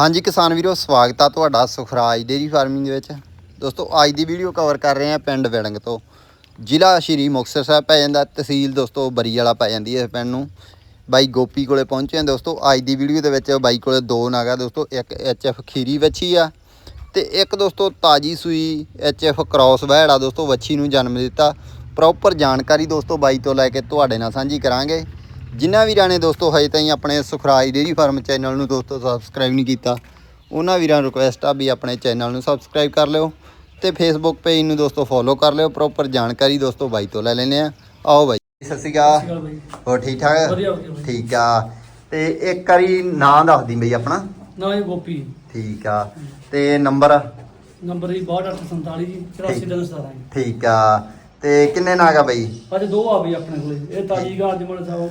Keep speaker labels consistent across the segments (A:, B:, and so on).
A: ਹਾਂਜੀ ਕਿਸਾਨ ਵੀਰੋ, ਸਵਾਗਤ ਆ ਤੁਹਾਡਾ ਸੁਖਰਾਜ ਡੇਰੀ ਫਾਰਮਿੰਗ ਦੇ ਵਿੱਚ। ਦੋਸਤੋ, ਅੱਜ ਦੀ ਵੀਡੀਓ ਕਵਰ ਕਰ ਰਹੇ ਆ ਪਿੰਡ ਵਿੜੰਗ ਤੋਂ। ਜ਼ਿਲ੍ਹਾ ਸ਼੍ਰੀ ਮੁਕਤਸਰ ਸਾਹਿਬ ਪੈ ਜਾਂਦਾ, ਤਹਿਸੀਲ ਦੋਸਤੋ ਬਰੀ ਵਾਲਾ ਪੈ ਜਾਂਦੀ ਹੈ ਇਸ ਪਿੰਡ ਨੂੰ। ਬਾਈ ਗੋਪੀ ਕੋਲੇ ਪਹੁੰਚੇ ਆ ਦੋਸਤੋ, ਅੱਜ ਦੀ ਵੀਡੀਓ ਦੇ ਵਿੱਚ ਬਾਈ ਕੋਲੇ ਦੋ ਨਾਗਾ ਦੋਸਤੋ, ਇੱਕ ਐਚਐਫ ਖੀਰੀ ਵੱਛੀ ਆ ਤੇ ਇੱਕ ਦੋਸਤੋ ਤਾਜੀ ਸੂਈ ਐਚਐਫ ਕ੍ਰਾਸ ਵਹਿੜਾ ਦੋਸਤੋ, ਵੱਛੀ ਨੂੰ ਜਨਮ ਦਿੱਤਾ। ਪ੍ਰੋਪਰ ਜਾਣਕਾਰੀ ਦੋਸਤੋ ਬਾਈ ਤੋਂ ਲੈ ਕੇ ਤੁਹਾਡੇ ਨਾਲ ਸਾਂਝੀ ਕਰਾਂਗੇ। ਜਿਨ੍ਹਾਂ ਵੀਰਾਂ ਨੇ ਦੋਸਤੋ ਹਜੇ ਤਾਈਂ ਆਪਣੇ ਸੁਖਰਾਜ ਡੇਰੀ ਫਾਰਮ ਚੈਨਲ ਨੂੰ ਦੋਸਤੋ ਸਬਸਕ੍ਰਾਈਬ ਨਹੀਂ ਕੀਤਾ ਉਹਨਾਂ ਵੀਰਾਂ ਨੂੰ ਰਿਕੁਐਸਟ ਆ ਵੀ ਆਪਣੇ ਚੈਨਲ ਨੂੰ ਸਬਸਕ੍ਰਾਈਬ ਕਰ ਲਿਓ ਤੇ ਫੇਸਬੁੱਕ ਪੇਜ ਨੂੰ ਦੋਸਤੋ ਫੋਲੋ ਕਰ ਲਿਓ ਪ੍ਰੋਪਰ ਜਾਣਕਾਰੀ ਦੋਸਤੋ ਬਾਈ ਤੋਂ ਲੈ ਲੈਨੇ ਆ। ਆਓ ਬਾਈ। ਸਤਿ ਸ਼੍ਰੀ ਅਕਾਲ। ਹੋਰ ਠੀਕ ਠਾਕ? ਠੀਕ ਆ। ਤੇ ਇੱਕ ਵਾਰੀ ਨਾਂ ਦੱਸ ਦੀ ਬਈ ਆਪਣਾ।
B: ਨਾ ਇਹ ਗੋਪੀ।
A: ਠੀਕ ਆ। ਤੇ ਨੰਬਰ?
B: ਨੰਬਰ ਹੀ 6247 ਜੀ 8417 ਜੀ।
A: ਠੀਕ ਆ। ਤੇ ਕਿੰਨੇ ਨਾਗ ਆ ਬਈ?
B: ਅੱਜ ਦੋ ਆ ਬਈ ਆਪਣੇ ਕੋਲੇ। ਇਹ ਤਾਜੀ ਗਾਲ ਜਮਨ ਸਾਹਿਬ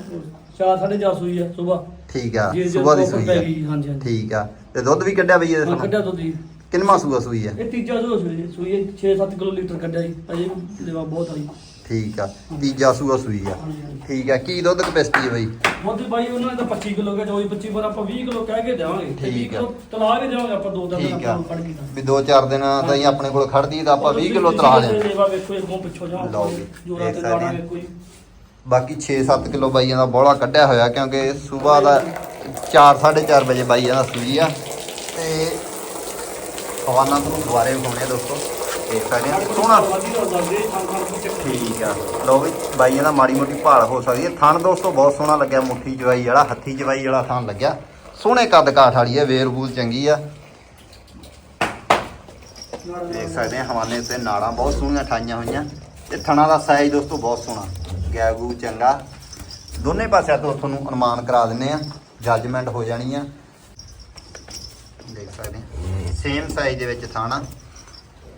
B: 4 4:30 ਸੂਈ ਆ ਸਵੇਰ।
A: ਠੀਕ ਆ
B: ਜੀ
A: ਸਵੇਰ ਦੀ ਸੂਈ
B: ਪੈ
A: ਆ
B: ਗਈ ਹਾਂਜੀ ਹਾਂਜੀ।
A: ਠੀਕ ਆ। ਤੇ ਦੁੱਧ ਵੀ ਕੱਢਿਆ ਬਈ ਇਹਦੇ
B: ਹਾਂ
A: ਤੋਂ
B: ਕੱਢਿਆ ਦੁੱਧ ਜੀ।
A: ਕਿੰਨਵਾਂ ਸੂਆ ਸੂਈ ਆ?
B: ਇਹ ਤੀਜਾ ਸੂਆ ਸੂਈ ਸੂਈ 6-7 ਕਿਲੋ ਲੀਟਰ ਕੱਢਿਆ ਜੀ। ਅਜੇ ਲੈਵਾ ਬਹੁਤ ਆਈ
A: ਠੀਕ ਆ ਤੀਜਾ ਸੂਆ ਸੂਈ ਆ।
B: ਹਾਂਜੀ।
A: ਠੀਕ ਆ ਕੀ ਦੁੱਧ ਕਪੈਸਿਟੀ ਹੈ ਬਈ?
B: ਮੋਦੀ ਬਾਈ ਉਹਨਾਂ ਨੇ ਤਾਂ 25 ਕਿਲੋ ਕਿਹਾ ਚੋਈ 25 ਪਰ ਆਪਾਂ 20 ਕਿਲੋ ਕਹਿ ਕੇ ਦੇਵਾਂਗੇ। ਤੇ 20
A: ਠੀਕ ਆ।
B: ਕਿਲੋ ਤਲਾ ਕੇ ਦੇਵਾਂਗੇ ਆਪਾਂ ਦੋ ਦਿਨ
A: ਠੀਕ ਆ।
B: ਆਪਾਂ ਫੜ ਕੇ ਤਾਂ।
A: ਵੀ 2-4 ਦਿਨ ਤਾਈਂ ਆਪਣੇ ਕੋਲ ਖੜਦੀ ਤਾਂ ਆਪਾਂ 20 ਕਿਲੋ ਤਲਾ ਲਿਆ
B: ਲੈਵਾ ਵੇਖੋ ਇਹ ਕੋਂ ਪਿੱਛੋਂ ਜਾ
A: ਲਓ ਜੀ,
B: ਜੋਰਾ
A: ਦੇਖ
B: ਤੇ
A: ਸਕਦੇ
B: ਦਾਣਾ। ਵੇਖੋ ਜੀ
A: ਬਾਕੀ 6-7 ਕਿਲੋ ਬਾਈਆਂ ਦਾ ਬੋਲਾ ਕੱਢਿਆ ਹੋਇਆ ਕਿਉਂਕਿ ਸਵੇਰ ਦਾ 4-4:30 ਵਜੇ ਬਾਈਆਂ ਦਾ ਸੂਈ ਆ। ਤੇ ਹਵਾਨਾ ਤੁਹਾਨੂੰ ਦੁਬਾਰੇ ਵਿਖਾਉਣੇ ਆ ਦੋਸਤੋ। ਦੇਖ ਸਕਦੇ ਆ। ਸੋਹਣਾ। ਠੀਕ ਆ। ਲੋ ਵੀ ਬਾਈਆਂ ਦਾ ਮਾੜੀ ਮੋਟੀ ਭਾਲ ਹੋ ਸਕਦੀ ਹੈ। ਥਣ ਦੋਸਤੋ, ਬਹੁਤ ਸੋਹਣਾ ਲੱਗਿਆ ਮੁੱਠੀ ਜਵਾਈ ਵਾਲਾ, ਹੱਥੀ ਜਵਾਈ ਵਾਲਾ ਥਣ ਲੱਗਿਆ। ਸੋਹਣੇ ਕੱਦ ਕਾਠ ਵਾਲੀ ਹੈ ਵੇਰ ਵੂਲ ਚੰਗੀ ਆ। ਦੇਖ ਸਕਦੇ ਆ, ਹਵਾਨੇ ਤੇ ਨਾੜਾਂ ਬਹੁਤ ਸੋਹਣੀਆਂ ਠਾਈਆਂ ਹੋਈਆਂ। ਤੇ ਥਣਾ ਦਾ ਸਾਈਜ਼ ਦੋਸਤੋ, ਬਹੁਤ ਸੋਹਣਾ। ਗੈਗੂ ਚੰਗਾ। ਦੋਨੇ ਪਾਸਿਆਂ ਤੋਂ ਤੁਹਾਨੂੰ ਅਨੁਮਾਨ ਕਰਾ ਦਿੰਨੇ ਆ। ਜੱਜਮੈਂਟ ਹੋ ਜਾਣੀ ਆ। ਦੇਖ ਸਕਦੇ ਆ। ਸੇਮ ਸਾਈਜ਼ ਦੇ ਵਿੱਚ ਥਾਣਾ।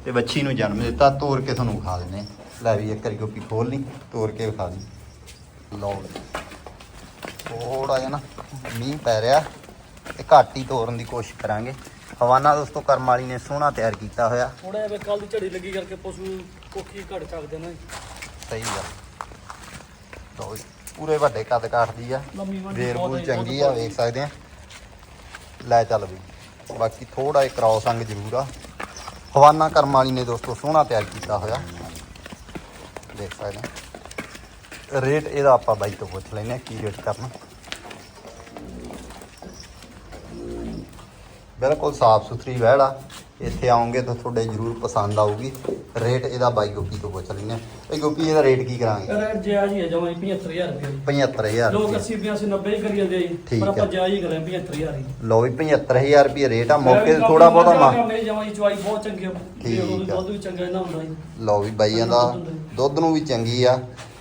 A: ਤੇ ਬੱਚੀ ਨੂੰ ਜਨਮ ਦਿੱਤਾ ਤੋੜ ਕੇ ਤੁਹਾਨੂੰ ਵਿਖਾ ਦਿੰਨੇ ਆ। ਲੈ ਵੀ ਇੱਕ ਵਾਰੀ ਗੋਪੀ ਖੋਲ ਲਈ ਤੋੜ ਕੇ ਵਿਖਾ ਦੀ। ਲਓ ਥੋੜਾ ਜਿਹਾ ਨਾ ਮੀਂਹ ਪੈ ਰਿਹਾ ਤੇ ਘੱਟ ਹੀ ਤੋੜਨ ਦੀ ਕੋਸ਼ਿਸ਼ ਕਰਾਂਗੇ। ਹਵਾਨਾ ਦੋਸਤੋ ਕਰਮ ਵਾਲੀ ਨੇ ਸੋਹਣਾ ਤਿਆਰ ਕੀਤਾ ਹੋਇਆ।
B: ਥੋੜਾ ਜਿਹਾ ਕੱਲ ਦੀ ਝੜੀ ਲੱਗੀ ਕਰਕੇ ਪਸ਼ੂ ਕੋਠੀ ਘੜ ਸਕਦੇ ਨੇ।
A: ਸਹੀ ਆ ਲਓ ਪੂਰੇ ਵੱਡੇ ਕੱਦ ਕਾਠ ਦੀ ਆ। ਵੇਰ ਬੂਲ ਚੰਗੀ ਆ ਵੇਖ ਸਕਦੇ ਆ। ਲੈ ਚੱਲ ਵੀ। ਬਾਕੀ ਥੋੜਾ ਜਿਹਾ ਕ੍ਰਾਸ ਅੰਗ ਜ਼ਰੂਰ ਆ। ਹਵਾਨਾ ਕਰਮ ਵਾਲੀ ਨੇ ਦੋਸਤੋ ਸੋਹਣਾ ਤਿਆਰ ਕੀਤਾ ਹੋਇਆ। ਦੇਖ ਸਕਦੇ ਰੇਟ ਇਹਦਾ ਆਪਾਂ ਬਾਈ ਤੋਂ ਪੁੱਛ ਲੈਨੇ ਆ ਕੀ ਰੇਟ ਕਰਨਾ। ਬਿਲਕੁਲ ਸਾਫ਼ ਸੁਥਰੀ ਵਹਿੜ। ਆ ਇੱਥੇ ਆਉਂਗੇ ਤਾਂ ਤੁਹਾਡੇ ਜ਼ਰੂਰ ਪਸੰਦ ਆਊਗੀ। ਰੇਟ ਇਹਦਾ ਬਾਈ ਗੋਪੀ ਤੋਂ ਪੁੱਛ ਆ ਇਹ ਗੋਪੀ ਇਹਦਾ ਰੇਟ ਕੀ ਕਰਾਂਗੇ?
B: ਰੇਟ ਜਾਇਜ਼ ਹੀ ਹੈ ਜਮਾਂ 75000 ਰੁਪਏ
A: 75000
B: ਲੋਕ
A: ਰੁਪਏ।
B: 80 85 90 ਹੀ ਕਰੀ ਜਾਂਦੇ ਆ ਜੀ। ਪਰ ਆਪਾਂ। ਜਾਇਜ਼ ਹੀ ਕਰਾਂ 75000 ਹੀ।
A: ਲਓ ਵੀ 75000 ਰੁਪਏ ਰੇਟ ਆ ਮੌਕੇ ਤੇ ਥੋੜਾ ਬਹੁਤਾ ਮਾ
B: ਜਮਾਂ ਬਹੁਤ ਚੰਗੀ ਆ। ਦੁੱਧ ਵੀ ਚੰਗਾ ਇਹਨਾਂ ਹੁੰਦਾ ਜੀ।
A: ਲਓ ਵੀ ਬਾਈਆਂ ਦਾ ਦੁੱਧ ਨੂੰ ਵੀ ਚੰਗੀ ਆ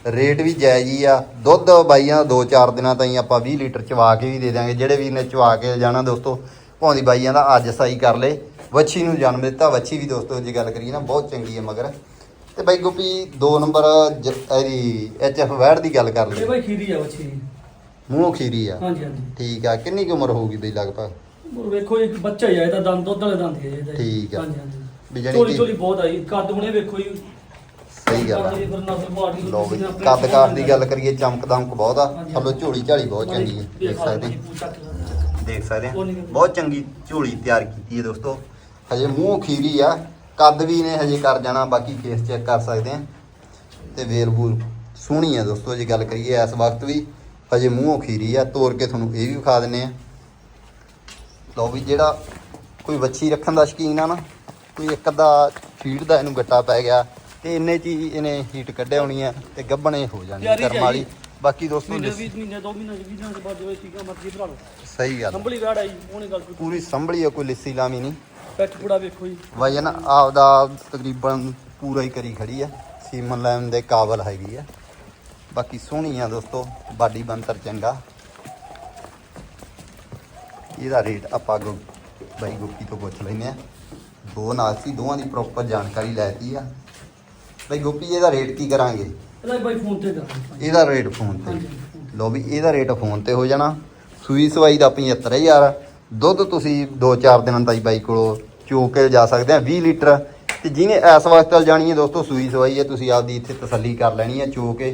A: ਰੇਟ ਵੀ ਜਾਇਜ਼ ਹੀ ਆ। ਦੁੱਧ ਬਾਈਆਂ ਦਾ 2-4 ਦਿਨਾਂ ਤਾਈਂ ਆਪਾਂ 20 ਲੀਟਰ ਚਵਾ ਕੇ ਵੀ ਦੇ ਦਾਂਗੇ ਜਿਹੜੇ ਵੀਰ ਨੇ ਚਵਾ ਕੇ ਜਾਣਾ ਦੋਸਤੋ ਭਾਉਂਦੀ ਬਾਈਆਂ ਦਾ ਅੱਜ ਸਾਈ ਕਰ ਲੇ ਵੱਛੀ ਨੂੰ ਜਨਮ ਦਿੱਤਾ ਵੱਛੀ ਵੀ ਦੋਸਤੋ ਜੇ ਗੱਲ ਕਰੀਏ ਨਾ ਬਹੁਤ ਚੰਗੀ ਹੈ ਮਗਰ। ਤੇ ਬਾਈ ਗੋਪੀ 2 ਨੰਬਰ ਜ- ਇਹਦੀ ਐਚਐਫ ਵੈੜ ਦੀ ਗੱਲ ਕਰ
B: ਇਹ
A: ਲਈ
B: ਬਾਈ ਖੀਰੀ ਆ
A: ਮੂੰਹੋਂ ਖੀਰੀ ਆ।
B: ਹਾਂਜੀ ਹਾਂਜੀ।
A: ਠੀਕ ਆ ਕਿੰਨੀ ਕੁ ਉਮਰ ਹੋਊਗੀ ਬਈ ਲਗਭਗ?
B: ਉਹ ਵੇਖੋ ਇੱਕ ਬੱਚਾ ਹੀ ਆ ਇਹਦਾ ਦੰਦ ਦੁੱਧ ਵਾਲੇ ਦੰਦ ਹੀ ਆ ਇਹਦਾ।
A: ਠੀਕ ਆ।
B: ਹਾਂਜੀ ਹਾਂਜੀ।
A: ਵੀ ਜਾਣੀ
B: ਝੋਲੀ
A: ਕਿ-
B: ਝੋਲੀ ਬਹੁਤ ਆਈ ਕੱਦ ਹੁਣੇ ਵੇਖੋ ਜੀ।
A: ਸਹੀ ਗੱਲ ਆ। ਲਓ ਵੀ ਕੱਦ ਕਾਠ ਦੀ ਗੱਲ ਕਰੀਏ ਚਮਕ ਦਮਕ ਬਹੁਤ ਆ।
B: ਹਾਂਜੀ।
A: ਥੱਲੋਂ ਝੋਲੀ ਝਾਲੀ ਬਹੁਤ ਚੰਗੀ ਹੈ ਦੇਖ ਸਕਦੇ ਦੇਖ ਸਕਦੇ ਆ। ਬਹੁਤ ਚੰਗੀ ਝੋਲੀ ਤਿਆਰ ਕੀਤੀ ਹੈ ਦੋਸਤੋ। ਹਜੇ ਮੂੰਹ ਖੀਰੀ ਆ ਕੱਦ ਵੀ ਨੇ ਹਜੇ ਕਰ ਜਾਣਾ ਬਾਕੀ ਫੇਸ ਚੈੱਕ ਕਰ ਸਕਦੇ ਆ। ਤੇ ਵੇਰਬੂਲ ਸੋਹਣੀ ਆ ਦੋਸਤੋ ਜੇ ਗੱਲ ਕਰੀਏ ਇਸ ਵਕਤ ਵੀ ਹਜੇ ਮੂੰਹੋਂ ਖੀਰੀ ਆ ਤੋੜ ਕੇ ਤੁਹਾਨੂੰ ਇਹ ਵੀ ਵਿਖਾ ਦਿੰਨੇ ਆ। ਲਓ ਵੀ ਜਿਹੜਾ ਕੋਈ ਵੱਛੀ ਰੱਖਣ ਦਾ ਸ਼ੌਕੀਨ ਆ ਨਾ ਕੋਈ ਇੱਕ ਅੱਧਾ ਫੀਡ ਦਾ ਇਹਨੂੰ ਗੱਟਾ ਪੈ ਗਿਆ ਤੇ ਇੰਨੇ ਚ ਹੀ ਇਹਨੇ ਹੀਟ ਕੱਢਿਆ ਹੋਣੀ ਆ ਤੇ ਗੱਬਣੇ ਹੋ ਜਾਣੀ ਕਰਮ ਵਾਲੀ। ਬਾਕੀ ਦੋਸਤੋ
B: ਮਹੀਨੇ
A: ਲਿਸ-
B: 20 ਮਹੀਨੇ 2 ਮਹੀਨੇ 20 ਦਿਨਾਂ ਦੇ ਬਾਅਦ ਜਿਵੇਂ ਸੀਗਾ ਮਰਜ਼ੀ ਭਰਾ ਲਓ।
A: ਸਹੀ ਗੱਲ
B: ਸੰਭਲੀ ਵੜ ਆਈ ਉਹਨੇ ਗੱਲ
A: ਪੂਰੀ ਸੰਭਲੀ ਆ ਕੋਈ ਲਿੱਸੀ ਲਾਮੀ ਨਹੀਂ।
B: ਪੈਟ ਪੂੜਾ ਵੇਖੋ ਜੀ।
A: ਵਜਨ ਆਪਦਾ ਤਕਰੀਬਨ ਪੂਰਾ ਹੀ ਕਰੀ ਖੜੀ ਆ। ਸੀਮਨ ਲੈਣ ਦੇ ਕਾਬਲ ਹੈਗੀ ਆ। ਬਾਕੀ ਸੋਹਣੀ ਆ ਦੋਸਤੋ ਬਾਡੀ ਬੰਤਰ ਚੰਗਾ। ਇਹਦਾ ਰੇਟ ਆਪਾਂ ਗੋ ਬਾਈ ਗੋਪੀ ਤੋਂ ਪੁੱਛ ਲੈਨੇ ਆ। ਦੋ ਨਾਲ ਸੀ ਦੋਵਾਂ ਦੀ ਪ੍ਰੋਪਰ ਜਾਣਕਾਰੀ ਲੈਤੀ ਆ। ਬਾਈ ਗੋਪੀ ਇਹਦਾ ਰੇਟ ਕੀ ਕਰਾਂਗੇ?
B: ਇਹਦਾ ਬਾਈ ਫੋਨ ਤੇ ਕਰਾਂਗੇ
A: ਇਹਦਾ ਰੇਟ ਫੋਨ ਤੇ। ਲੋ ਵੀ ਇਹਦਾ ਰੇਟ ਫੋਨ ਤੇ ਹੋ ਜਾਣਾ। ਸੂਈ ਸਵਾਈ ਦਾ 75000 ਦੁੱਧ ਤੁਸੀਂ 2-4 ਦਿਨਾਂ ਤਾਈ ਬਾਈ ਕੋਲੋਂ ਚੋ ਕੇ ਜਾ ਸਕਦੇ ਆ 20 ਲੀਟਰ। ਤੇ ਜਿਹਨੇ ਇਸ ਵਕਤ ਜਾਣੀ ਹੈ ਦੋਸਤੋ, ਸੂਈ ਸਵਾਈ ਹੈ, ਤੁਸੀਂ ਆਪਦੀ ਇੱਥੇ ਤਸੱਲੀ ਕਰ ਲੈਣੀ ਹੈ ਚੋ ਕੇ।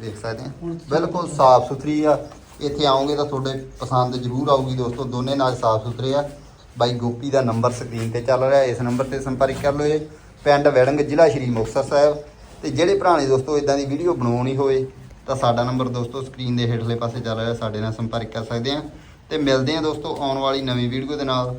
A: ਦੇਖ ਸਕਦੇ ਆ। ਬਿਲਕੁਲ ਸਾਫ਼ ਸੁਥਰੀ ਆ। ਇੱਥੇ ਆਓਗੇ ਤਾਂ ਤੁਹਾਡੇ ਪਸੰਦ ਜ਼ਰੂਰ ਆਊਗੀ ਦੋਸਤੋ, ਦੋਨੇ ਨਾਲ ਸਾਫ਼ ਸੁਥਰੇ ਆ। ਬਾਈ ਗੋਪੀ ਦਾ ਨੰਬਰ ਸਕਰੀਨ ਤੇ ਚੱਲ ਰਿਹਾ, ਇਸ ਨੰਬਰ ਤੇ ਸੰਪਰਕ ਕਰ ਲਓ ਜੀ ਪਿੰਡ ਵੜਿੰਗ, ਜ਼ਿਲ੍ਹਾ ਸ਼੍ਰੀ ਮੁਕਤਸਰ ਸਾਹਿਬ। ਤੇ ਜਿਹੜੇ ਭਰਾ ਦੋਸਤੋ ਇਦਾਂ ਦੀ ਵੀਡੀਓ ਬਣਾਉਣੀ ਹੋਵੇ, ਤਾਂ ਸਾਡਾ ਨੰਬਰ ਦੋਸਤੋ, ਸਕਰੀਨ ਦੇ ਹੇਠਲੇ ਪਾਸੇ ਚੱਲ ਰਿਹਾ, ਸਾਡੇ ਨਾਲ ਸੰਪਰਕ ਕਰ ਸਕਦੇ ਆ। ਤੇ ਮਿਲਦੇ ਆ ਦੋਸਤੋ ਆਉਣ ਵਾਲੀ ਨਵੀਂ ਵੀਡੀਓ ਦੇ ਨਾਲ।